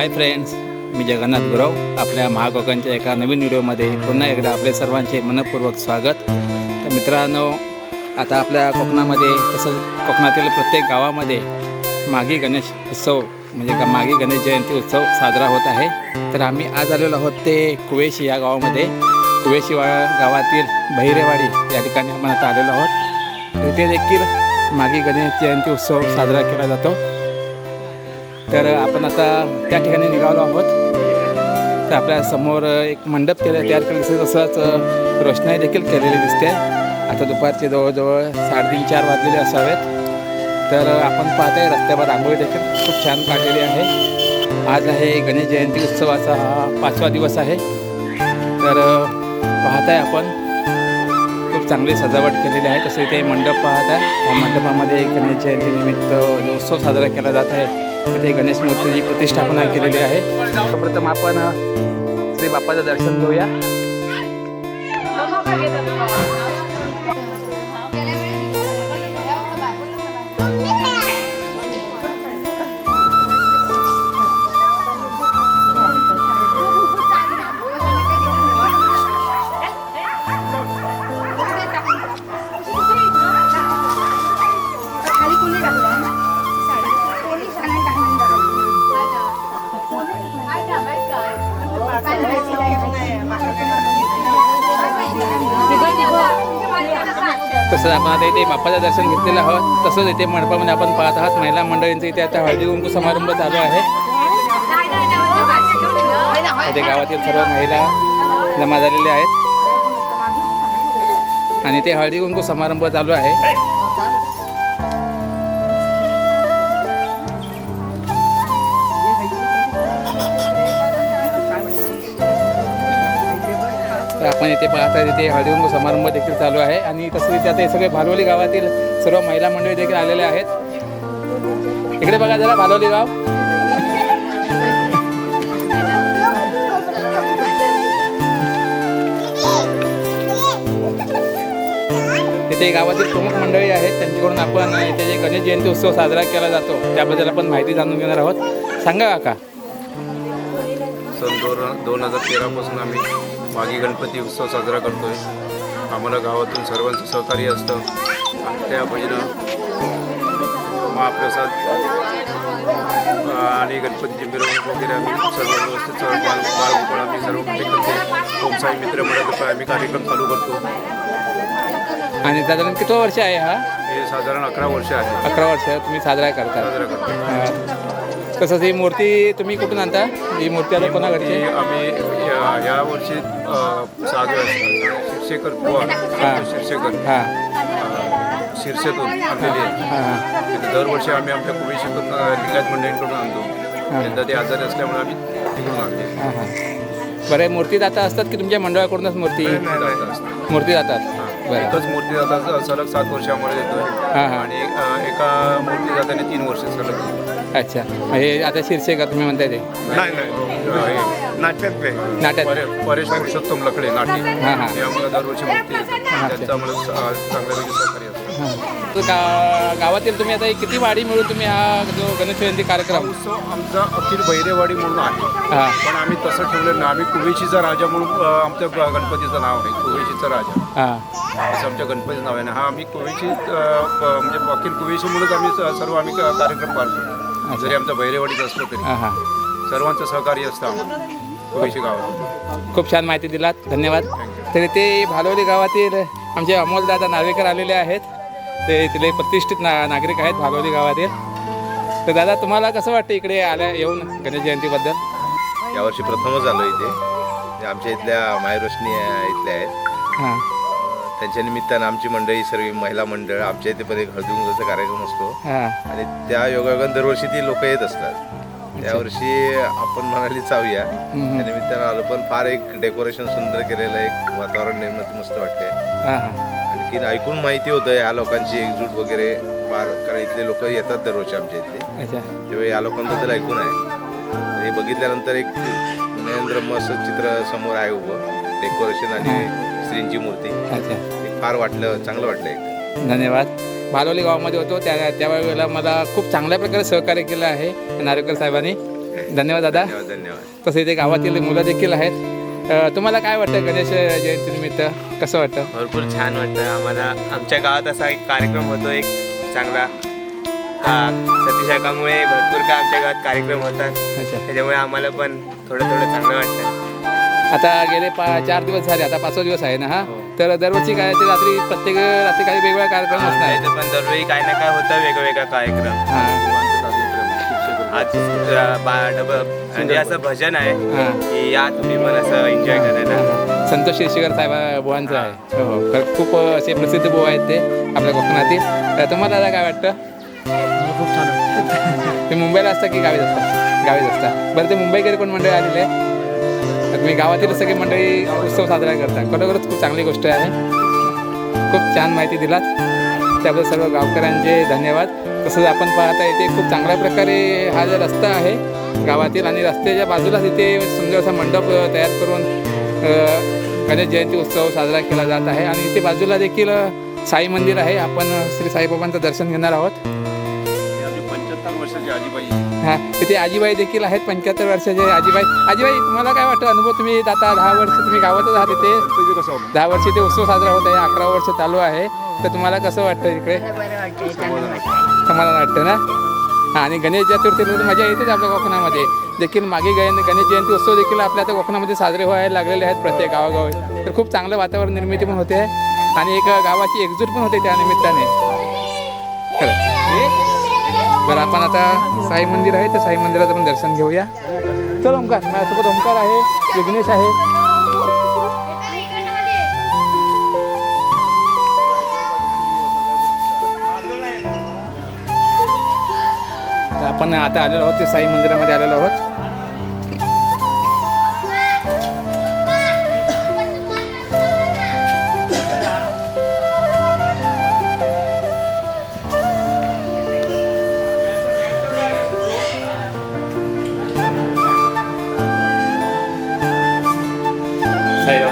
हाय friends मी जगन्नाथ गुरव. आपल्या महाकोकांच्या एका नवीन व्हिडिओमध्ये पुन्हा एकदा आपले सर्वांचे मनपूर्वक स्वागत. तर मित्रांनो आता आपल्या कोकणामध्ये तसंच कोकणातील प्रत्येक गावामध्ये मागी गणेश उत्सव म्हणजे का मागी गणेश जयंती उत्सव साजरा होत आहे. तर आम्ही आज आलेलो आहोत ते कुवेशी या गावामध्ये. कुवेशी वा गावातील बहिरेवाडी या ठिकाणी आपण आता आलेलो आहोत. तिथे देखील मागी गणेश जयंती उत्सव साजरा केला जातो. तर आपण आता त्या ठिकाणी निघालो आहोत. तर आपल्यासमोर एक मंडप केलं तयार केलं दिसते तसंच रोषणाई देखील केलेली दिसते. आता दुपारचे जवळजवळ साडेतीन चार वाजलेले असावेत. तर आपण पाहताय रस्त्यावर रांगोळी देखील खूप छान काढलेली आहे. आज आहे गणेश जयंती उत्सवाचा हा पाचवा दिवस आहे. तर पाहताय आपण. खूप चांगली सजावट केलेली आहे. तसं इथे मंडप पाहत आहे या मंडपामध्ये गणेश जयंतीनिमित्त उत्सव साजरा केला जात आहे. इथे गणेश मूर्तीची प्रतिष्ठापना केलेली आहे. प्रथम आपण श्री बाप्पाचं दर्शन घेऊया. तसंच आपण आता इथे बाप्पाचं दर्शन घेतलेलं आहोत. तसंच इथे मंडपामध्ये आपण पाहत आहात महिला मंडळींचं इथे आता हळदी कुंकू समारंभ चालू आहे. इथे गावातील सर्व महिला जमा झालेल्या आहेत. आणि ते हळदी कुंकू समारंभ चालू आहे. आपण इथे पाहता तिथे हळदीकुंकू समारंभ देखील चालू आहे. आणि तसं इथे आता हे सगळे भालवली गावातील सर्व महिला मंडळी देखील आलेले आहेत. इकडे बघा जरा भालवली गाव. तिथे गावातील प्रमुख मंडळी आहेत. त्यांच्याकडून आपण इथे जे गणेश जयंती उत्सव साजरा केला जातो त्याबद्दल आपण माहिती जाणून घेणार आहोत. सांगा काका. सन दोन दोन हजार तेरापासून आम्ही मागी गणपती उत्सव साजरा करतो आहे आम्हाला गावातून सर्वांचं सहकार्य असतं. त्या पहिलं महाप्रसाद आणि गणपतीची मिरवणूक वगैरे आम्ही सर्व व्यवस्थित सर्व बाल बाळगोपाळ आम्ही सर्व काही करतो ओमसाई मित्र म्हणत आम्ही कार्यक्रम चालू करतो. आणि साधारण किती वर्ष आहे हा? हे साधारण अकरा वर्ष आहे. अकरा वर्ष तुम्ही साजरा करता. साजरा करतो. तसंच ही मूर्ती तुम्ही कुठून आणता? ही मूर्ती आता कोणाकडची? आम्ही या वर्षी सागर शिरशेकर बुवा शिरशेकर हां. शिरसेतून आणलेली आहे दरवर्षी आम्ही आमच्या कुबेशीतून लिंगायत मंडळींकडून आणतो. यंदा ते आजारी असल्यामुळे आम्ही तिकडून आणले बरं मूर्ती दाता असतात की तुमच्या मंडळाकडूनच मूर्ती. मूर्ती जातात एकच मूर्ती जाता सलग सात वर्ष आम्हाला हां हां. आणि एका मूर्ती जाताना तीन वर्ष सलग. अच्छा. हे आता शिरसेकर तुम्ही म्हणताय ते? नाही नाही. नाट्यातले नाट्यात. परेश पुरुषोत्तम लकडे नाट्य. हां हां. आम्हाला दरवर्षी मूर्ती देतात. त्यांचं आम्हाला स- चांगल्यापैकी सहकार्य असतं. तर गा गावातील तुम्ही आता किती वाडी मिळून तुम्ही हा जो गणेश जयंती हा कार्यक्रम उत्सव आमचा अखिल बहिरेवाडी म्हणून आहे. हां. पण आम्ही तसं ठेवलं नाही. आम्ही कुवेशीचा राजा म्हणून अ, आमच्या ग- गणपतीचं नाव आहे. कुवेशीचा राजा. हां. असं आमच्या गणपतीचं नाव आहे. ना हा आम्ही कुवेशी अ, प- म्हणजे वकील कुवेशी म्हणून आम्ही स- सर्व आम्ही क- कार्यक्रम पाळतो. जरी आमचा बहिरेवाडीत असलं तरी. हां हां. सर्वांचं सहकार्य असतं आम्हाला. गावात. खूप छान माहिती दिलात धन्यवाद. तर ते भालवली गावातील आमचे अमोलदादा नार्वेकर आलेले आहेत. ते इथले प्रतिष्ठित ना नागरिक आहेत भालवली गावातील. तर दादा तुम्हाला कसं वाटतं इकडे आल्या येऊन गणेश जयंतीबद्दल? यावर्षी प्रथमच आलो इथे. आमच्या इथल्या मायरोशनी इथल्या आहेत. हां. त्यांच्या निमित्तानं आमची मंडळी सर्व महिला मंडळ आमच्या इथे पण एक हळदीकुंकवाचा कार्यक्रम असतो. हां. आणि त्या योगायोगाने दरवर्षी ती लोक येत असतात. त्यावर्षी आपण म्हणाली चावूया. त्या निमित्तानं आलो पण फार एक डेकोरेशन सुंदर केलेलं एक वातावरण निर्मिती मस्त वाटते आणखीन ऐकून माहिती होतं ह्या लोकांची एकजूट वगैरे फार कारण इथले लोक येतात दरवर्षी आमच्या इथले तेव्हा या लोकांबद्दल ऐकून आहे. हे बघितल्यानंतर एक नरेंद्र मस्त चित्र समोर आहे उभं. डेकोरेशन आणि श्रींची मूर्ती. फार वाटलं चांगलं वाटलं एक. धन्यवाद. भालोली गावामध्ये होतो. त्या त्यावेळेला मला खूप चांगल्या प्रकारे सहकार्य केलं आहे नारेकर साहेबांनी. धन्यवाद दादा. धन्यवाद तसे इथे गावातील मुलं देखील आहेत. तुम्हाला काय वाटतं गणेश जयंतीनिमित्त? कसं वाटतं? भरपूर छान वाटतं. आम्हाला आमच्या गावात असा एक कार्यक्रम होतो एक चांगला हा, सतीशाखामुळे भरपूर काय आमच्या गावात कार्यक्रम होतात. त्याच्यामुळे आम्हाला पण थोडं थोडं चांगलं वाटतं. आता गेले पा चार दिवस झाले आता पाचवा दिवस आहे ना हा? हो. तर दरवर्षी काय ते रात्री प्रत्येक रात्री काही वेगवेगळा कार्यक्रम असणार. पण दरवेळी काही ना काय होतं वेगवेगळा कार्यक्रम. आज म्हणजे असं भजन आहे की या तुम्ही पण असं एन्जॉय करायला. संतोष शिरशिगर साहेब बुवांचं आहे. हो हो. खूप असे प्रसिद्ध बुवा आहेत ते आपल्या कोकणातील. तर तुम्हाला दादा काय वाटतं? खूप छान. ते मुंबईला असता की गावीच असता? गावीच असता. बरं ते मुंबईकडे कोण मंडळी आलेले? आहे मी गावातील सगळी मंडळी उत्सव साजरा करतात. खरोखरच खूप चांगली गोष्ट आहे. खूप छान माहिती दिलात. त्याबद्दल सर्व गावकऱ्यांचे धन्यवाद. तसंच आपण पाहता येते खूप चांगल्या प्रकारे हा जो रस्ता आहे गावातील आणि रस्त्याच्या बाजूलाच इथे सुंदर असा मंडप तयार करून गणेश जयंती उत्सव साजरा केला जात आहे. आणि इथे बाजूला देखील साई मंदिर आहे. आपण श्री साईबाबांचं दर्शन घेणार आहोत. पंच्याहत्तर वर्षाची आजीबाई हा इथे आजीबाई देखील आहेत पंच्याहत्तर वर्षाचे आजीबाई. आजीबाई तुम्हाला काय वाटतं? अनुभव तुम्ही आता दहा वर्ष तुम्ही गावातच आहात इथे. दहा वर्ष इथे उत्सव साजरा होत आहे अकरा वर्ष चालू आहे. तर तुम्हाला कसं वाटतं इकडे? बरं वाटतंय चांगलं वाटतंय समाधान वाटतं ना? हा आणि गणेश चतुर्थीला तर मजा येतेच आपल्या कोकणामध्ये. देखील मागे गण गणेश जयंती उत्सव देखील आपल्या आता कोकणामध्ये साजरे व्हायला लागलेले आहेत प्रत्येक गावागावी. तर खूप चांगलं वातावरण निर्मिती पण होते. आणि एक गावाची एकजूट पण होते त्या निमित्ताने. तर आपण आता साई मंदिर आहे त्या साई मंदिराचं पण दर्शन घेऊया. चल ओंकार माझ्यासोबत ओंकार आहे विघ्नेश आहे. तर आपण आता आलेलो आहोत ते साई मंदिरामध्ये आलेलो आहोत.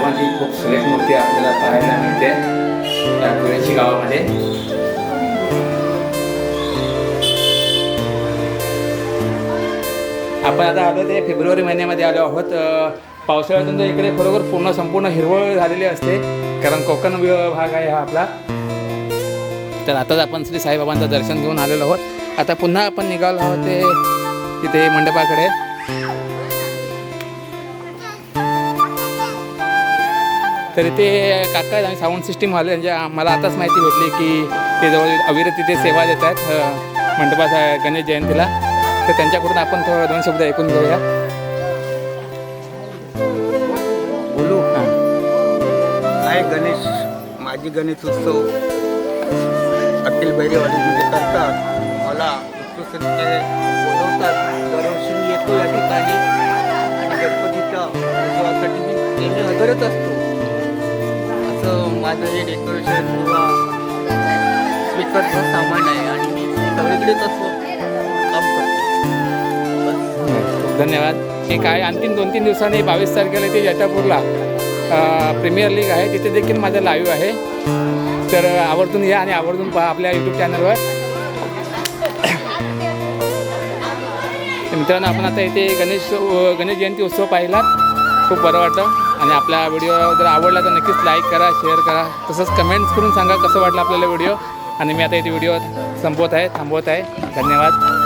साईबाबांची खूप सुरेख मूर्ती आपल्याला पाहायला मिळते. या कुरेशी गावामध्ये. आपण आता आलो ते फेब्रुवारी महिन्यामध्ये आलो आहोत. पावसाळ्यातून तर इकडे खरोखर पूर्ण संपूर्ण हिरवळ झालेली असते. कारण कोकण भाग आहे हा आपला. तर आताच आपण श्री साईबाबांचं दर्शन घेऊन आलेलो आहोत. आता पुन्हा आपण निघालो आहोत ते तिथे मंडपाकडे. तर ते काका आहेत आणि साऊंड सिस्टीम वाले म्हणजे मला आताच माहिती भेटली की ते जवळ अविरत तिथे सेवा देतात मंडपा गणेश जयंतीला. तर त्यांच्याकडून आपण थोडं दोन शब्द ऐकून घेऊया. बोलू काय गणेश माझी गणेश उत्सव? अखिल बैरेवाडीमध्ये करतात. मला उत्सुकते बोलवतात. दरवर्षी येतो या ठिकाणी. आणि गणपतीच्या उत्सवासाठी मी नेहमी हजरच असतो. असं माझं हे डेकोरेशन किंवा स्पीकरचं सामान आहे आणि मी सगळीकडे तसं काम करतो. धन्यवाद. हे काय आणखीन दोन तीन दिवसांनी बावीस तारखेला ते जटापूरला प्रीमियर लीग आहे. तिथे देखील माझं लाईव्ह आहे. तर आवर्जून या आणि आवर्जून पहा आपल्या यूट्यूब चॅनलवर मित्रांनो आपण आता इथे गणेश गणेश जयंती उत्सव पाहिला. खूप बरं वाटतं आणि आपला व्हिडिओ जर आवडला तर नक्कीच लाईक करा शेअर करा. तसंच कमेंट्स करून सांगा कसं वाटलं आपल्याला व्हिडिओ आणि मी आता इथे व्हिडिओ संपवत आहे थांबवत आहे. धन्यवाद.